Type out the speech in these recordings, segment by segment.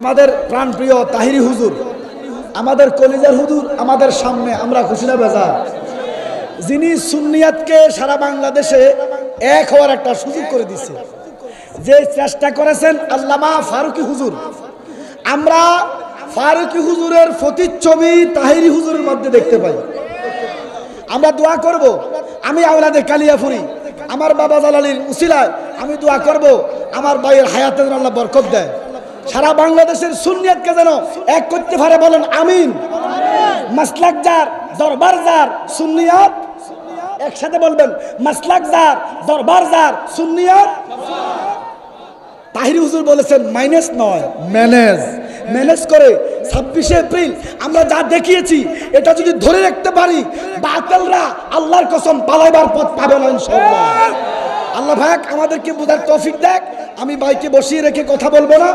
আমাদের প্রাণপ্রিয় তাহিরি হুজুর, আমাদের কলিজার হুজুর, আমাদের সামনে আমরা খুশি না বেজার। যিনি সুন্নিয়াতকে সারা বাংলাদেশে এক হওয়ার একটা সুযোগ করে দিচ্ছে যে চেষ্টা করেছেন আল্লামা ফারুকি হুজুর, আমরা ফারুকি হুজুরের প্রতিচ্ছবি তাহিরি হুজুরের মধ্যে দেখতে পাই। আমরা দোয়া করব, আমি আওলাদে কালিয়াফুরি আমার বাবা জালালির উসিলায় আমি দোয়া করব, আমার ভাইয়ের হায়াতে আল্লাহ বরকত দেয়। সারা বাংলাদেশের সুনিয়তকে যেন এক করতে পারে বলেন আমিন। মাসলাক যার দরবার যার সুন্নিয়ত একসাথে বলবেন মাসলাক যার দরবার যার সুন্নিয়ত। তাহিরি হুজুর বলেছেন মাইনাস নয় ম্যানেজ। ম্যানেজ করে ছাব্বিশে এপ্রিল আমরা যা দেখিয়েছি এটা যদি ধরে রাখতে পারি বাতিলরা আল্লাহর কসম পালাইবার পথ পাবে না ইনশাআল্লাহ। আল্লাহ ভাইক আমাদেরকে বোঝার তৌফিক দেখ আমি বাইকে বসিয়ে রেখে কথা বলব না।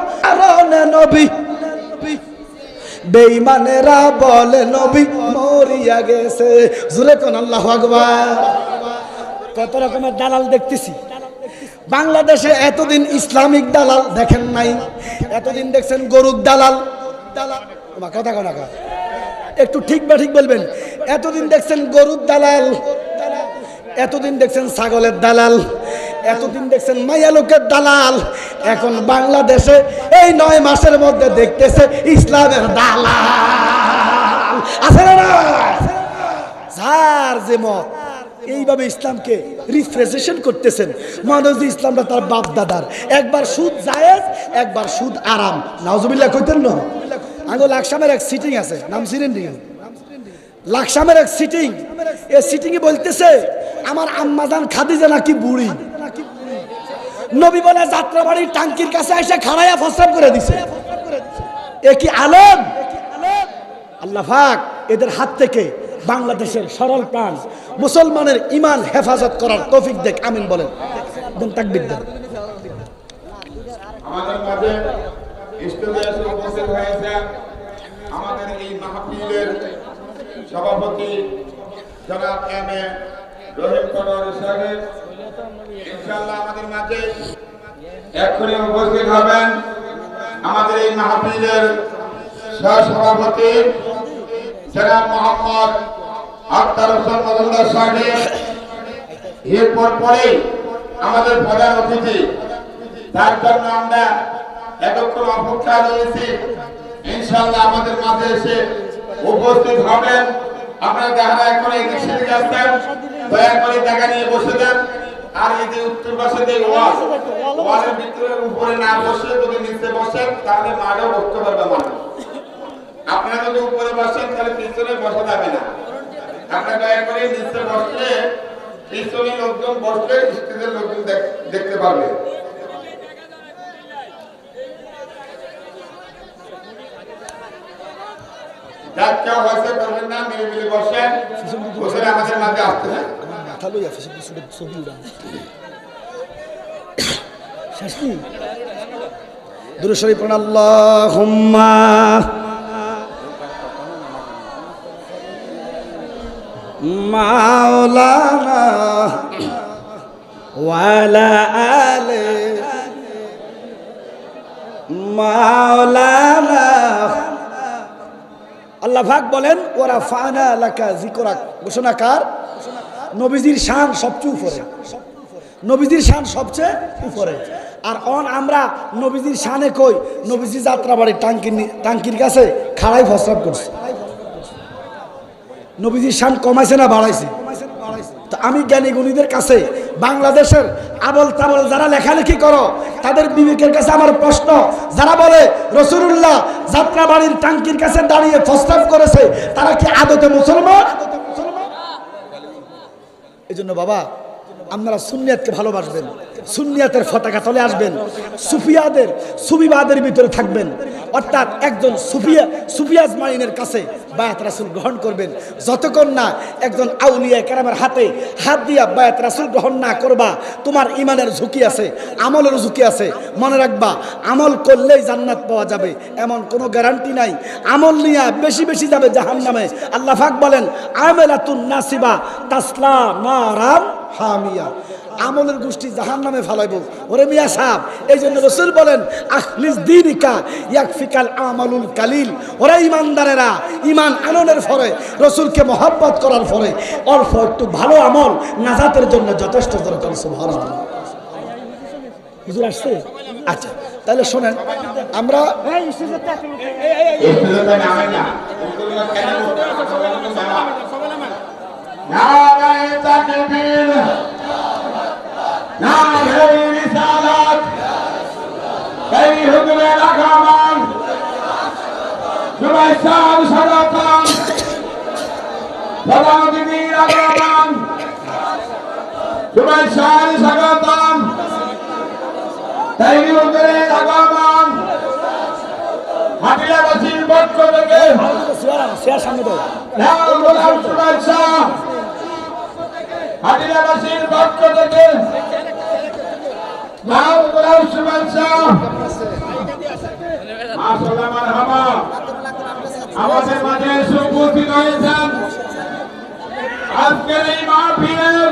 বেঈমানেরা বলে নবী মরিয়া গেছে। জুরে কোন আল্লাহু কত রকমের দালাল দেখতেছি। বাংলাদেশে এতদিন ইসলামিক দালাল দেখেন নাই। এতদিন দেখছেন গরুর দালাল। দালাল কথা কথা একটু ঠিক বা ঠিক বলবেন। এতদিন দেখছেন গরুর দালাল। এতদিন দেখছেন ছাগলের দালাল। এতদিন দেখছেন মাইয়া লোকের দালাল। এখন বাংলাদেশে এই নয় মাসের মধ্যে দেখতেছে ইসলামের দালাল। আছে? যার যে মত। এইভাবে ইসলামকে রিফ্রেজেশন করতেছেন। মানুষ ইসলামটা তার বাপ দাদার একবার সুদ জায়েজ, একবার সুদ আরাম। নাওজুবিল্লাহ কইতেন না? আঙ্গো লাকসামের এক সিটিং আছে। নাম সিরেন লাকসামের এক সিটিং এ সিটিং এ বলতেছে, আমার আম্মাজান খাদিজা নাকি বুড়ি? নবী বলে যাত্রা বাড়ির টাঙ্কির কাছে এসে খাড়াইয়া ফসরাব করে দিছে। এ কি আলম? আল্লাহ পাক এদের হাত থেকে বাংলাদেশের সরল প্রাণ, মুসলমানের ইমান হেফাজত করার তৌফিক দেখ, আমিন বলেন। আমাদের মাঝে হয়েছে আমাদের এই মাহফিলের সভাপতি এম এ রহিম সাহেব। ইনশাআল্লাহ আমাদের মাঝে এক্ষুনি উপস্থিত হবেন আমাদের এই মাহফিলের সহসভাপতি জনাব মোহাম্মদ আক্তার হোসেন মজুমদার সাহেব। এরপর পরে আমাদের প্রধান অতিথি। তার জন্য আমরা এতক্ষণ অপেক্ষা রয়েছি। ইনশাল্লাহ আমাদের মাঝে এসে উপস্থিত হবেন। আপনারা যারা এখন সেদিক আসছেন, দয়া করে জায়গা নিয়ে বসে দেন আর এই যে উত্তর পাশে যে ওয়াল ওয়ালের ভিতরে উপরে না বসে যদি নিচে বসেন তাহলে মাঠেও বসতে পারবে মানুষ। আপনারা যদি উপরে বসেন তাহলে পিছনে বসা যাবে না। আপনারা দয়া করে নিচে বসলে পিছনে লোকজন বসলে স্টেজের লোকজন দেখতে পারবে। যার হয়েছে করবেন না মিলে মিলে বসেন বসে আমাদের মাঝে আসতে হ্যাঁ? মাথা লইয়া ফেসে কিছু ছবি উড়ান শেষ মাওলানা ওয়ালা আলে, মাওলানা। আল্লাহ ভাগ বলেন ওরা ফানা লাকা জিকরাক ঘোষণাকার নবীজির শান সবচেয়ে উপরে। নবীজির শান সবচেয়ে উপরে। আর অন আমরা নবীজির শানে কই, নবীজি যাত্রা যাত্রাবাড়ির টাঙ্কির টাঙ্কির কাছে খাড়াই ফসরাপ করছে। নবীজির শান কমাইছে না বাড়াইছে? তো আমি জ্ঞানী গুণীদের কাছে বাংলাদেশের আবল তাবল যারা লেখালেখি করো, তাদের বিবেকের কাছে আমার প্রশ্ন, যারা বলে রসুল্লাহ যাত্রাবাড়ির টাঙ্কির কাছে দাঁড়িয়ে ফস্তাব করেছে, তারা কি আদতে মুসলমান? এই জন্য বাবা আপনারা সুনিয়াতকে ভালোবাসবেন। সুনিয়াতের পতাকা তলে আসবেন। সুফিয়াদের, সুবিবাদের ভিতরে থাকবেন। অর্থাৎ একজন সুফিয়া, সুফিয়াজ মাইনের কাছে বায়াত রাসুল গ্রহণ করবেন। যতক্ষণ না একজন আউলিয়া কেরামের হাতে হাত দিয়া বায়াত রাসুল গ্রহণ না করবা, তোমার ইমানের ঝুঁকি আছে, আমলের ঝুঁকি আছে। মনে রাখবা, আমল করলেই জান্নাত পাওয়া যাবে। এমন কোনো গ্যারান্টি নাই। আমল নিয়ে বেশি বেশি যাবে জাহান নামে আল্লাহ ফাক বলেন, আমেলাতুন নাসিবা তাসলা নারাম হামিয়া আমলের গোষ্ঠী জাহান নামে ফালাইব ওরে মিয়া সাহ এই জন্য রসুল বলেন আখলিস দিনিকা ইয়াকফিকাল আমালুল কালিল ওরা ইমানদারেরা ইমান আননের ফলে রসুলকে মহাব্বত করার ফলে অল্প একটু ভালো আমল নাজাতের জন্য যথেষ্ট দরকার সুবহানাল্লাহ হুজুর আসছে আচ্ছা তাহলে শোনেন আমরা না শুভেচ্ছা স্বাগতম। তৈরি হুকুমের আগমন হাতিয়াবাসীর পক্ষ থেকে হাতিয়াবাসীর পক্ষ থেকে মারহাবা আমাদের মাঝে উপস্থিত আজকের এই মাহফিলের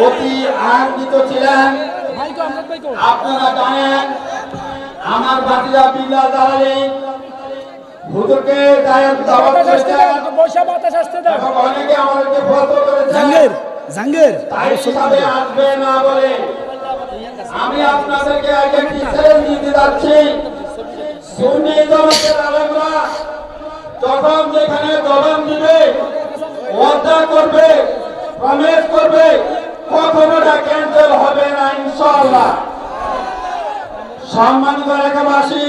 অতি আনন্দিত ছিলেন। আপনারা জানেন আমার বাতিজা বিল্লাহ দালালি হুজুরকে দায়াত দাওয়াত করেছেন। এবং অনেকে আমাদেরকে ফটো করেছেন। জাঙ্গের জাঙ্গের তাই হিসাবে আসবে না বলে আমি আপনাদেরকে আগে একটি চ্যালেঞ্জ দিতে যাচ্ছি। সুন্নি জমাতের আলেমরা যখন যেখানে জবান দিবে ওয়াদা করবে প্রমিস করবে কখনো এটা ক্যান্সেল হবে না, ইনশাআল্লাহ। সম্মানিত এলাকাবাসী,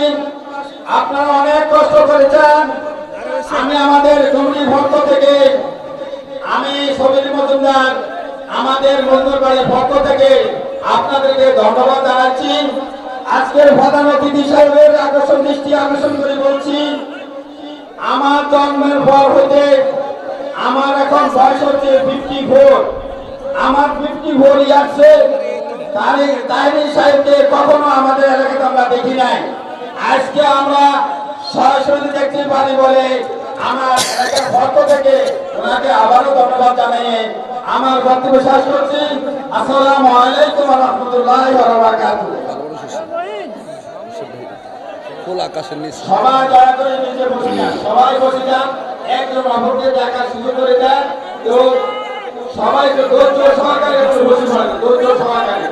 আপনারা অনেক কষ্ট করেছেন। আমি আমাদের কমিটির পক্ষ থেকে, আমি সবির মজুমদার, আমাদের মজুমদারের পক্ষ থেকে আপনাদেরকে ধন্যবাদ জানাচ্ছি। আজকের প্রধান অতিথি সাহেবের আকর্ষণ দৃষ্টি আকর্ষণ করে বলছি, আমার জন্মের পর হইতে আমার এখন বয়স হচ্ছে ফিফটি ফোর আমার ফিফটি ফোর ইয়ার্সে তাইনি সাহেবকে কখনো আমাদের এলাকাতে আমরা দেখি নাই। আজকে আমরা সরাসরি দেখতে পারি বলে আমার এলাকার পক্ষ থেকে ওনাকে আবারও ধন্যবাদ জানিয়ে আমার বক্তব্য শেষ করছি। আসসালামু আলাইকুম রহমতুল্লাহ খোল আকাশের নিচে। সবাই দয়া করে নিচে বসে যান। সবাই বসে যান। একজন অপরকে দেখার সুযোগ করে দেন। সবাইকে ধৈর্য সহকারে বসে ধৈর্য সহকারে।